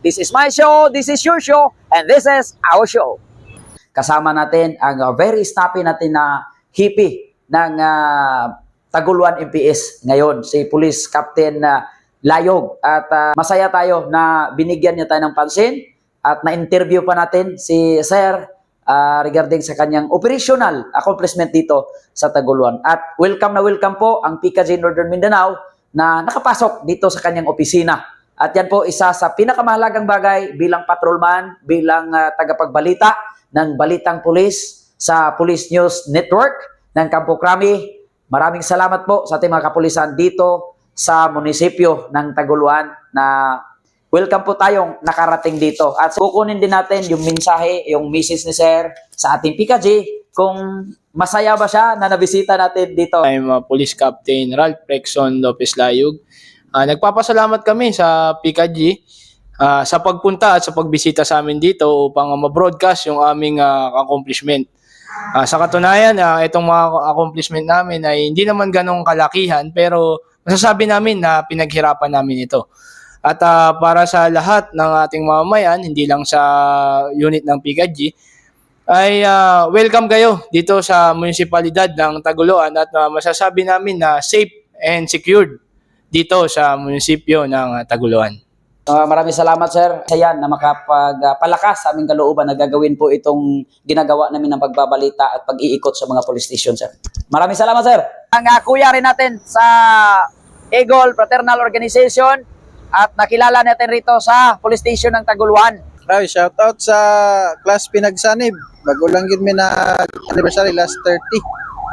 This is my show, this is your show, and this is our show. Kasama natin ang uh, very snappy natin na hippie ng uh, Taguluan MPS ngayon, si Police Captain uh, Layog. At uh, masaya tayo na binigyan niya tayo ng pansin at na-interview pa natin si Sir uh, regarding sa kanyang operational accomplishment dito sa Taguluan. At welcome na welcome po ang PKJ Northern Mindanao na nakapasok dito sa kanyang opisina. At yan po isa sa pinakamahalagang bagay bilang patrolman, bilang uh, tagapagbalita ng Balitang Pulis sa Police News Network ng Campo Crami. Maraming salamat po sa ating mga kapulisan dito sa munisipyo ng Taguluan na welcome po tayong nakarating dito. At kukunin din natin yung mensahe, yung message ni Sir sa ating PKJ kung masaya ba siya na nabisita natin dito. I'm uh, Police Captain Ralph Rexon Lopez Layug. Ah, nagpapasalamat kami sa PKG ah, sa pagpunta at sa pagbisita sa amin dito upang ma-broadcast yung aming ah, accomplishment. Ah, sa katunayan, ah, itong mga accomplishment namin ay hindi naman ganong kalakihan pero masasabi namin na pinaghirapan namin ito. At ah, para sa lahat ng ating mamamayan, hindi lang sa unit ng PKG, ay ah, welcome kayo dito sa munisipalidad ng Taguluan at ah, masasabi namin na safe and secured dito sa munisipyo ng Taguluan. Uh, maraming salamat sir sa yan na makapagpalakas sa aming kalooban na gagawin po itong ginagawa namin ng pagbabalita at pag-iikot sa mga police station sir. Maraming salamat sir. Ang uh, kuya rin natin sa Eagle Fraternal Organization at nakilala natin rito sa police station ng Taguluan. Ay, shoutout sa class Pinagsanib. Bago lang yun may na anniversary last 30,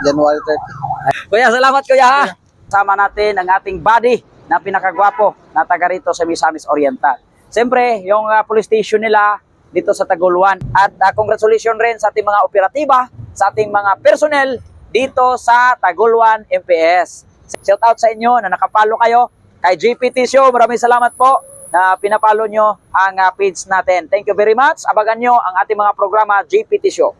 January 30. Kuya, salamat kuya ha. Sama natin ang ating body na pinakagwapo na taga rito sa Misamis Oriental. Siyempre, yung uh, police station nila dito sa Taguluan. At uh, congratulations rin sa ating mga operatiba, sa ating mga personnel dito sa Taguluan MPS. Shout out sa inyo na nakapalo kayo kay GPT Show. Maraming salamat po na pinapalo nyo ang uh, page natin. Thank you very much. Abagan nyo ang ating mga programa GPT Show.